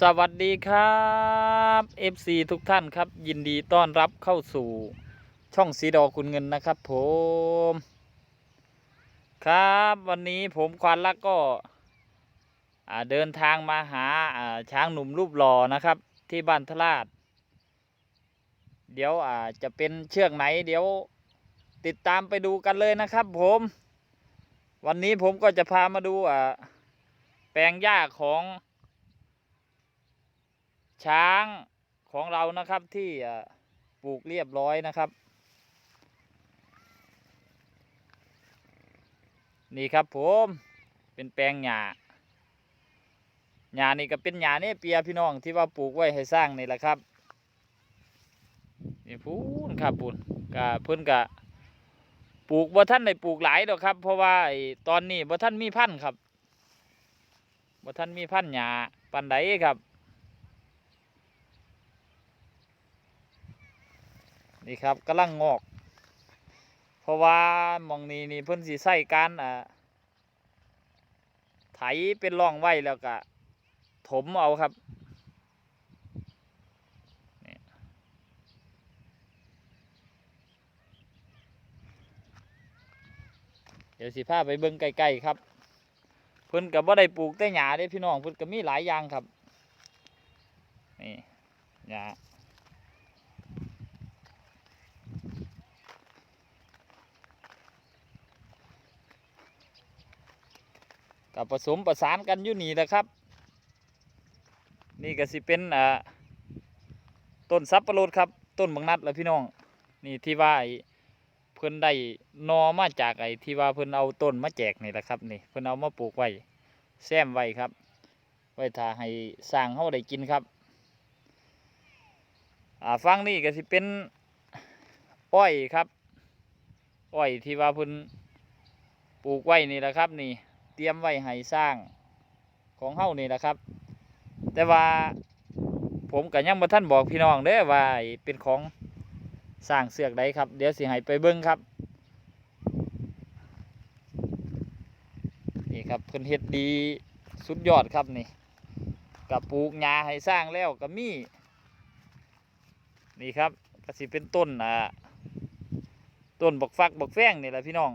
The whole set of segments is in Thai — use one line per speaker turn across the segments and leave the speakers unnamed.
สวัสดีครับ FC ทุกท่านครับ ยินดีต้อนรับเข้าสู่ช่องสีดอคุณเงินนะครับ ผม ครับวันนี้ผมควานลักก็เดินทางมาหาช้างหนุ่มรูปหล่อนะครับ ที่บ้านทลาด เดี๋ยวอาจะเป็นเชือกไหน เดี๋ยวติดตามไปดูกันเลยนะครับ ผม วันนี้ผมก็จะพามาดูแปลงหญ้าของ ช้างของเรานะครับที่ปลูกเรียบร้อยนะครับ นี่ครับผมเป็นแปลงหญ้าหญ้านี่ก็เป็นหญ้าเนี่ยเปียพี่น้องที่ว่าปลูกไว้ให้สร้างนี่แหละครับนี่พูนครับพูนกะเพิ่นกะปลูกบ่ท่านได้ปลูกหลายดอกครับ เพราะว่าไอตอนนี้บ่ท่านมีพันธุ์ครับบ่ท่านมีพันธุ์หญ้าปันใดครับ นี่ครับกำลังงอก เพราะว่ามองนี้นี่เพิ่นสิใส่การอ่าไถเป็นร่องไว้แล้วก็ถมเอาครับเดี๋ยวสิพาไปเบิ่งใกล้ๆครับ เพิ่นก็บ่ได้ปลูกแต่หญ้าเด้พี่น้องเพิ่นก็มีหลายอย่างครับ นี่หญ้า กับผสมประสานกันอยู่นี่แหละครับ นี่ก็สิเป็นอ่าต้นซับประรดครับ ต้นบางนัดแล้วพี่น้อง นี่ที่ว่าไอ้เพิ่นได้นอมาจากไอ้ที่ว่าเพิ่นเอาต้นมาแจกนี่แหละครับนี่เพิ่นเอามาปลูกไว้แซมไว้ครับ ไว้ถ้าให้สร้างเฮาได้กินครับอ่าฟังนี่ก็สิเป็นอ้อยครับ อ้อยที่ว่าเพิ่นปลูกไว้นี่แหละครับนี่ เตรียมไว้ให้สร้างของเฮานี่แหละครับ แต่ว่าผมก็ยังบ่ท่านบอกพี่น้องเด้อว่าเป็นของสร้างเสือกใดครับ เดี๋ยวสิให้ไปเบิ่งครับ นี่ครับเพิ่นเฮ็ดดีสุดยอดครับนี่กับปลูกหญ้าให้สร้างแล้วก็มีนี่ครับก็สิเป็นต้นอ่าต้นบักฟักบักแฟงนี่แหละพี่น้อง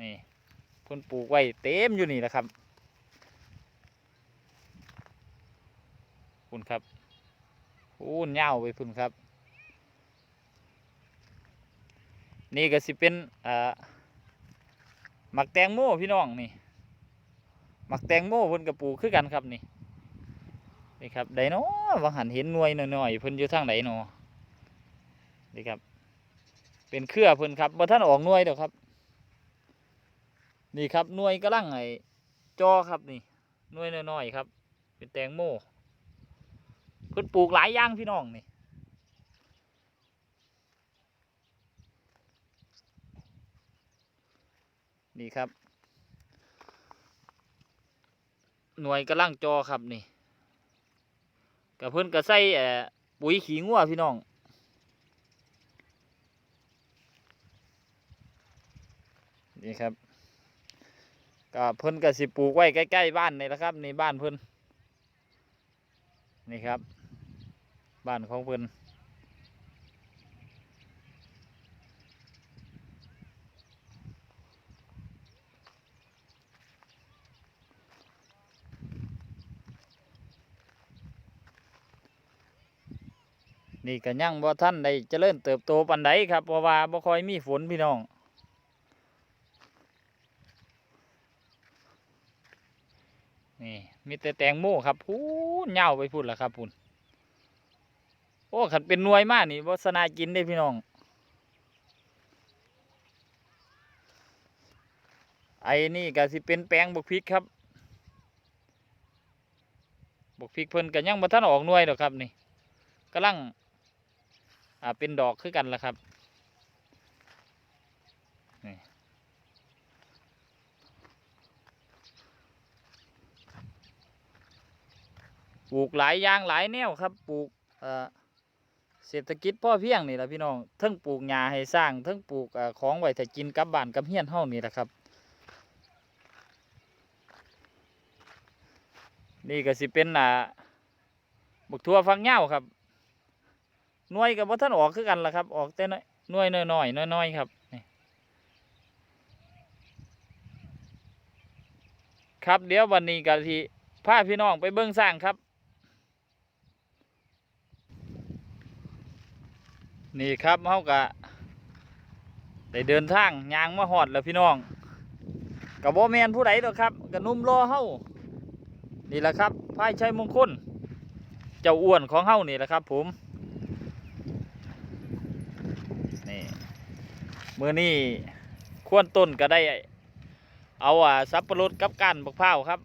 นี่เพิ่นปลูกไว้เต็มอยู่นี่แหละครับคุณครับอู้นเน่าวไปพุ่นครับ นี่ก็สิเป็นอ่าหมักแตงโมพี่น้องนี่หมักแตงโมเพิ่นก็ปลูกคือกันครับนี่นี่ครับไดเนาะว่าหันเห็นหน่วยหน่อยๆเพิ่นอยู่ทางไหนเนาะนี่ครับ เป็นเครือเพิ่นครับบ่ท่านออกหน่วยดอกครับ นี่ครับหน่วยกำลังไอ้จอครับนี่หน่วยน้อยๆครับ เป็นแตงโมเพิ่นปลูกหลายอย่างพี่น้องนี่นี่ครับ หน่วยกำลังจอครับนี่กับเพิ่อนก็ใส่ปุ๋ยขี้งัวพี่น้อง นี่ครับ ก็เพิ่นก็สิปลูกไว้ใกล้ๆบ้านนี่แหละครับนี่บ้านเพิ่นนี่ครับ บ้านของเพิ่นนี่ก็ยังบ่ท่านได้เจริญเติบโตปานใดครับเพราะว่าบ่ค่อยมีฝนพี่น้อง นี่ มีแต่แตงโมครับพูนเหย้าไปพูดแล้วครับพูนโอ้ขันเป็นนวยมากนี่วัสนากินได้พี่น้องไอ้นี่ก็สิเป็นแปลงบกพริกครับบกพริกเพิ่นก็ยังบ่ทันออกหน่วยดอกครับนี่กำลังอ่าเป็นดอกคือกันละครับ ลูกหลายอย่างหลายแนวครับปลูกเศรษฐกิจพ่อเพียงนี่แหละพี่น้องทั้งปลูกหญ้าให้สร้างทั้งปลูกอของไว้ถ้ากินกับบ้านกับเฮียนเฮานี่แหละครับ นี่ก็สิเป็นอ่าบักทั่วฟักเหย้าครับหน่วยกับว่าท่านออกคือกันล่ะครับ ออกแต่น้อยหน่วยน้อยๆน้อยๆครับครับเดี๋ยววันนี้ก็ที่พาพี่น้องไปเบิ้งสร้างครับ นี่ครับเฮากะได้เดินทางยางมาหอดแล้วพี่น้องกับโบแมนผู้ใดหรอกครับกับนุ่มรอเฮานี่แหละครับพายชัยมงคลเจ้าอ้วนของเฮานี่แหละครับ ผมนี่มือนี่ควรต้นก็ได้ เอาอ่าสับปะรดกับก้านบักพร้าวครับ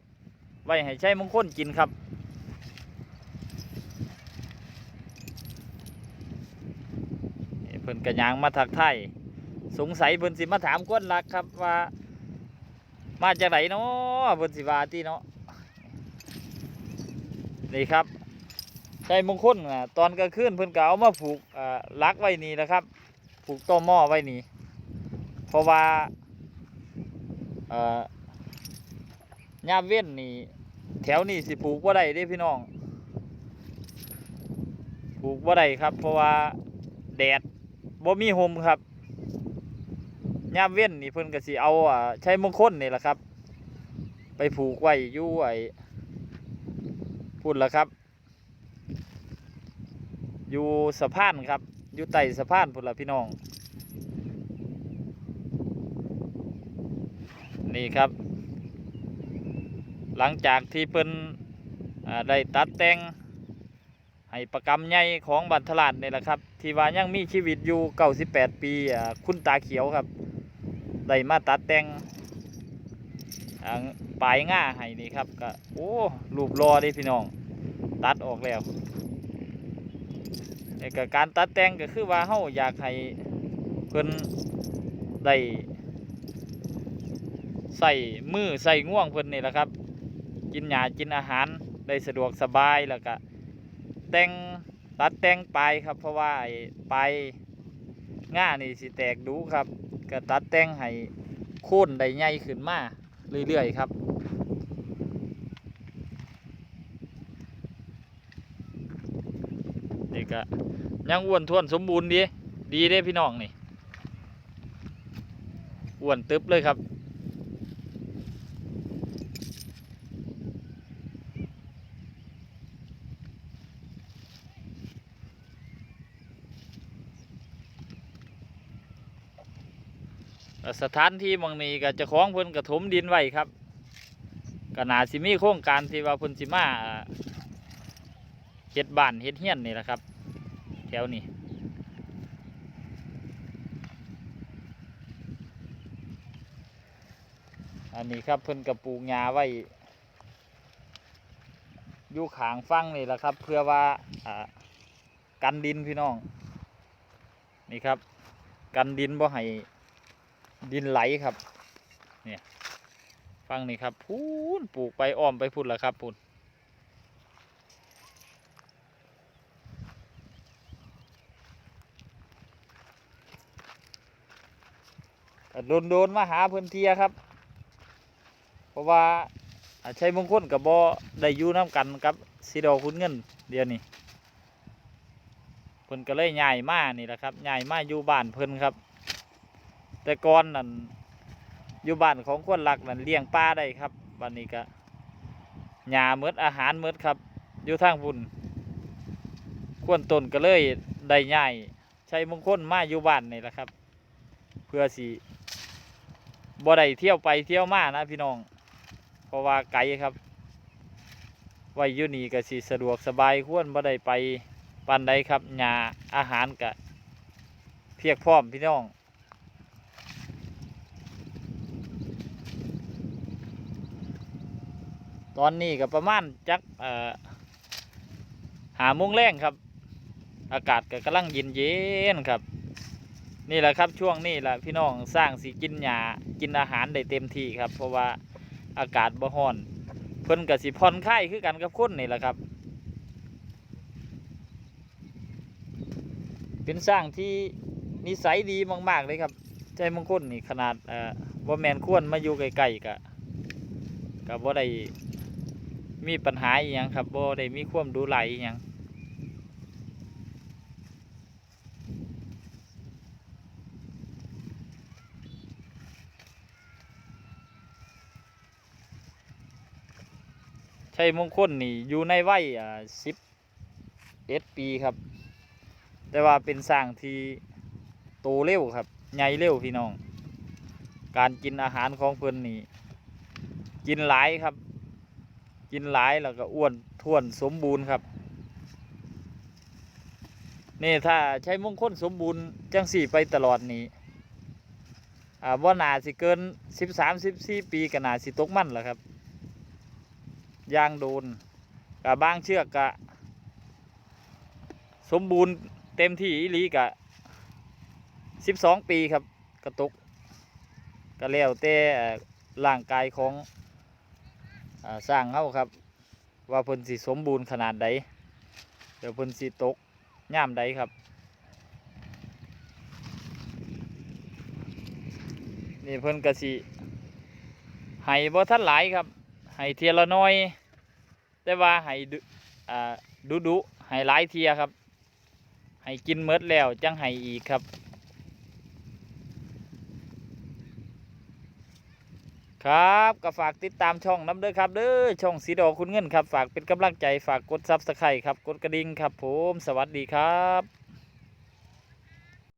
ไว้ให้ชัยมงคลกินครับ นี่เพิ่นกระยางมาทักไทยสงสัยเพิ่นสิมาถามก้นลักครับว่า มาจากไหนเนาะเพิ่นสิว่าที่เนาะนี่ครับใจมงคลอะตอนกลางคืนเพิ่นก็เอามาผูกอ่าลักไว้นี่นะครับ ผูกต้อหม้อไว้นี่เพราะว่าเอ่อยาเว้นนี่แถวนี้สิปลูกบ่ได้เด้พี่น้องปลูกบ่ได้ครับ เพราะว่าแดด บ่มีห่มครับยามเว้นนี่เพิ่นก็สิเอาอ่าใช้มงคลนี่แหละครับ ไปผูกไว้อยู่ไอ้พุ่นละครับ อยู่สะพานครับ อยู่ใต้สะพานพุ่นละพี่น้อง นี่ครับ หลังจากที่เพิ่นอ่าได้ตัดแต่ง ให้ประกำใหญ่ของบันทลาดนี่แหละครับ ที่ว่ายังมีชีวิตอยู่98ปีอ่าคุณตาเขียวครับได้มาตัดแต่งปลายง่าให้นี่ครับก็โอ้รูปรอเดิพี่น้อง ตัดออกแล้วนี่ก็การตัดแต่งก็คือว่าเฮาอยากให้เพิ่นได้ใส่มือใส่ง่วงเพิ่นนี่แหละครับ กินหญ้ากินอาหารได้สะดวกสบายแล้วก็ แต่งตัดแต่งปลายครับ เพราะว่าไปลายง่านี่สิแตกดูครับก็ตัดแต่งให้โค่นได้ใหญ่ขึ้นมาเรื่อยๆครับนี่ก็ยังอ้วนท้วนสมบูรณ์ดีดีเด้พี่น้องนี่อ้วนตึบเลยครับ สถานที่หมองนี้ก็จะคล้องเพิ่นกระถมดินไว้ครับก็นาสิมีโครงการที่ว่าเพิ่นสิมาเฮ็ดบ้านเฮ็ดเฮียนนี่แหละครับ แถวนี้อันนี้ครับเพิ่นกระปลูกหญ้าไว้อยู่ขางฟังนี่แหละครับ เพื่อว่าอ่ากันดินพี่น้อง นี่ครับ กันดินบ่ให้ ดินไหลครับ เนี่ยฟังนี่ครับพูนปลูกไปอ้อมไปพุ่นละครับพุ่นโดนโดนมาหาเพื่อนเทียครับ เพราะว่าอาชัยมงคลกับบอได้ยู่น้ำกันกับสีดอคุณเงิน เดียวนี้เพิ่นก็เลยย้ายมากนี่แหละครับย้ายมาอยู่บ้านเพิ่นครับ แต่ก่อนนั่นอยู่บ้านของคนหลักนั่นเลี้ยงปลาได้ครับวันนี้ก็หญ้าเมดอาหารเมดครับ อยู่ทางบุญควนตนก็เลยได้ย้ายใช้มงคลมาอยู่บ้านนี่แหละครับ เพื่อสิบ่ได้เที่ยวไปเที่ยวมานะพี่น้อง เพราะว่าไกลครับไว้อยู่นี่ก็สิสะดวกสบายควรบ่ได้ไปปานใดครับหญ้าอาหารก็เพียงพร้อมพี่น้อง ตอนนี้ก็ประมาณจักหาโมงแรงครับ อากาศก็กำลังเย็นเย็นๆครับ นี่แหละครับช่วงนี้แหละพี่น้องสร้างสีกินหญ้ากินอาหารได้เต็มที่ครับ เพราะว่าอากาศบ่ฮ้อนเพิ่นกับสิผ่อนคลายคือกันกับคนนี่แหละครับ เป็นสร้างที่นิสัยดีมากๆเลยครับ ใจมงคลนี่ขนาดเอ่อบ่แมนควรมาอยู่ใกลๆกะกับบ่ได้ มีปัญหาอหยังครับบ่ได้มีความดูไหลอหยังชัยมงคลนี่อยู่ในวัยอ่าสิบเอ็ดปีครับ แต่ว่าเป็นสร้างที่โตเร็วครับใหญ่เร็วพี่น้อง การกินอาหารของเพิ่นนี่กินหลายครับ กินหลายแล้วก็อ้วนท้วนสมบูรณ์ครับนี่ถ้าใช้มงคลสมบูรณ์จังสี่ไปตลอดนี่อ่าว่านาสิเกินสิบสามสิบสี่ปีก็นาสิตกมั่นแหละครับยางโดนกับบางเชือกกะสมบูรณ์เต็มที่อีลีกะสิบสองปีครับกระตุกก็แล้วแต่เอ่อร่างกายของ สร้างเขาครับ ว่าเพิ่นสิสมบูรณ์ขนาดใดเดี๋ยวเพิ่นสิตกย่ามใดครับ นี่เพิ่นก็สิให้บ่ทันหลายครับให้เทียละน้อย แต่ว่าให้ดุดุให้หลายเทียครับ ให้กินเมดแล้วจังให้อีกครับ ครับก็ฝากติดตามช่องน้ำเด้อครับเด้อช่องสีดอกคุณเงินครับ ฝากเป็นกำลังใจฝากกดซับสไครต์ครับ กดกระดิ่งครับผม สวัสดีครับ